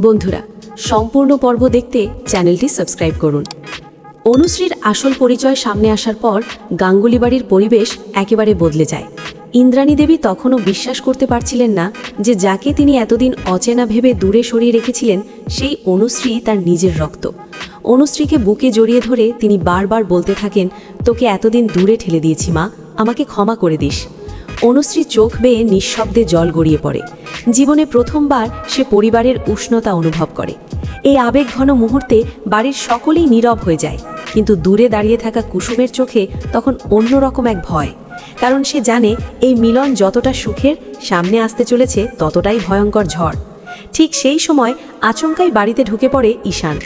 বন্ধুরা, সম্পূর্ণ পর্ব দেখতে চ্যানেলটি সাবস্ক্রাইব করুন। অনুশ্রীর আসল পরিচয় সামনে আসার পর গাঙ্গুলি বাড়ির পরিবেশ একেবারে বদলে যায়। ইন্দ্রাণী দেবী তখনও বিশ্বাস করতে পারছিলেন না যে যাকে তিনি এতদিন অচেনা ভেবে দূরে সরিয়ে রেখেছিলেন, সেই অনুশ্রী তার নিজের রক্ত। অনুশ্রীকে বুকে জড়িয়ে ধরে তিনি বারবার বলতে থাকেন, তোকে এতদিন দূরে ঠেলে দিয়েছি মা, আমাকে ক্ষমা করে দিস। অনুশ্রী চোখ বেয়ে নিঃশব্দে জল গড়িয়ে পড়ে। জীবনে প্রথমবার সে পরিবারের উষ্ণতা অনুভব করে। এই আবেগঘন মুহূর্তে বাড়ির সকলেই নীরব হয়ে যায়, কিন্তু দূরে দাঁড়িয়ে থাকা কুসুমের চোখে তখন অন্যরকম এক ভয়, কারণ সে জানে এই মিলন যতটা সুখের, সামনে আসতে চলেছে ততটাই ভয়ঙ্কর ঝড়। ঠিক সেই সময় আচমকাই বাড়িতে ঢুকে পড়ে ঈশান।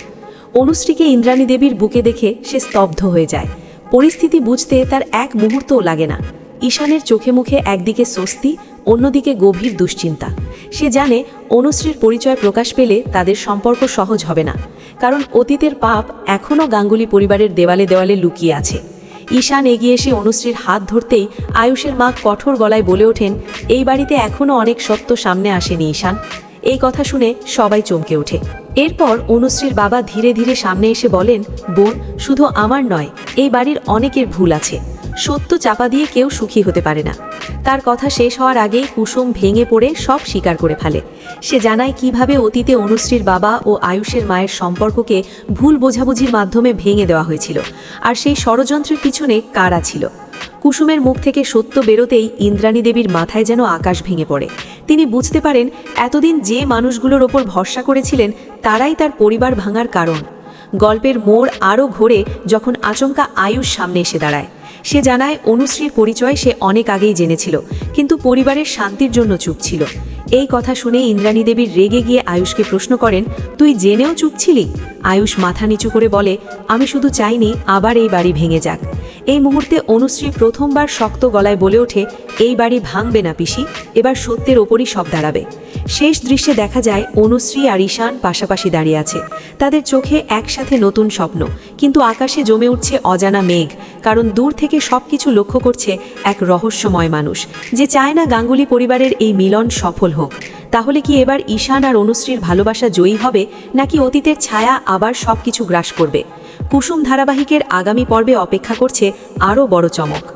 অনুশ্রীকে ইন্দ্রাণী দেবীর বুকে দেখে সে স্তব্ধ হয়ে যায়। পরিস্থিতি বুঝতে তার এক মুহূর্তও লাগে না। ঈশানের চোখে মুখে একদিকে স্বস্তি, অন্যদিকে গভীর দুশ্চিন্তা। সে জানে অনুশ্রীর পরিচয় প্রকাশ পেলে তাদের সম্পর্ক সহজ হবে না। কারণ অতীতের পাপ এখনও গাঙ্গুলি পরিবারের দেওয়ালে দেওয়ালে লুকিয়ে আছে। ঈশান এগিয়ে এসে অনুশ্রীর হাত ধরতেই আয়ুষের মা কঠোর গলায় বলে ওঠেন, এই বাড়িতে এখনও অনেক সত্য সামনে আসেনি ঈশান। এই কথা শুনে সবাই চমকে ওঠে। এরপর অনুশ্রীর বাবা ধীরে ধীরে সামনে এসে বলেন, বোন, শুধু আমার নয়, এই বাড়ির অনেকের ভুল আছে। সত্য চাপা দিয়ে কেউ সুখী হতে পারে না। তার কথা শেষ হওয়ার আগেই কুসুম ভেঙে পড়ে সব স্বীকার করে ফেলে। সে জানায় কীভাবে অতীতে অনুশ্রীর বাবা ও আয়ুষের মায়ের সম্পর্ককে ভুল বোঝাবুঝির মাধ্যমে ভেঙে দেওয়া হয়েছিল আর সেই ষড়যন্ত্রের পিছনে কারা ছিল। কুসুমের মুখ থেকে সত্য বেরোতেই ইন্দ্রাণী দেবীর মাথায় যেন আকাশ ভেঙে পড়ে। তিনি বুঝতে পারেন, এতদিন যে মানুষগুলোর ওপর ভরসা করেছিলেন, তারাই তার পরিবার ভাঙার কারণ। গল্পের মোড় আরও ঘোরে যখন আচমকা আয়ুষ সামনে এসে দাঁড়ায়। সে জানায়, অনুশ্রীর পরিচয় সে অনেক আগেই জেনেছিল, কিন্তু পরিবারের শান্তির জন্য চুপ ছিল। এই কথা শুনে ইন্দ্রাণী দেবীর রেগে গিয়ে আয়ুষকে প্রশ্ন করেন, তুই জেনেও চুপ ছিলি? আয়ুষ মাথা নিচু করে বলে, আমি শুধু চাইনি, আবার এই বাড়ি ভেঙে যাক। এই মুহূর্তে অনুশ্রী প্রথমবার শক্ত গলায় বলে ওঠে, এই বাড়ি ভাঙবে না পিসি, এবার সত্যের ওপরই সব দাঁড়াবে। শেষ দৃশ্যে দেখা যায়, অনুশ্রী আর ঈশান পাশাপাশি দাঁড়িয়ে আছে। তাদের চোখে একসাথে নতুন স্বপ্ন, কিন্তু আকাশে জমে উঠছে অজানা মেঘ, কারণ দূর থেকে সবকিছু লক্ষ্য করছে এক রহস্যময় মানুষ, যে চায় না গাঙ্গুলি পরিবারের এই মিলন সফল হোক। তাহলে কি এবার ঈশান আর অনুশ্রীর ভালোবাসা জয়ী হবে, নাকি অতীতের ছায়া আবার সবকিছু গ্রাস করবে? কুসুম ধারাবাহিকের আগামী পর্বে অপেক্ষা করছে আরও বড় চমক।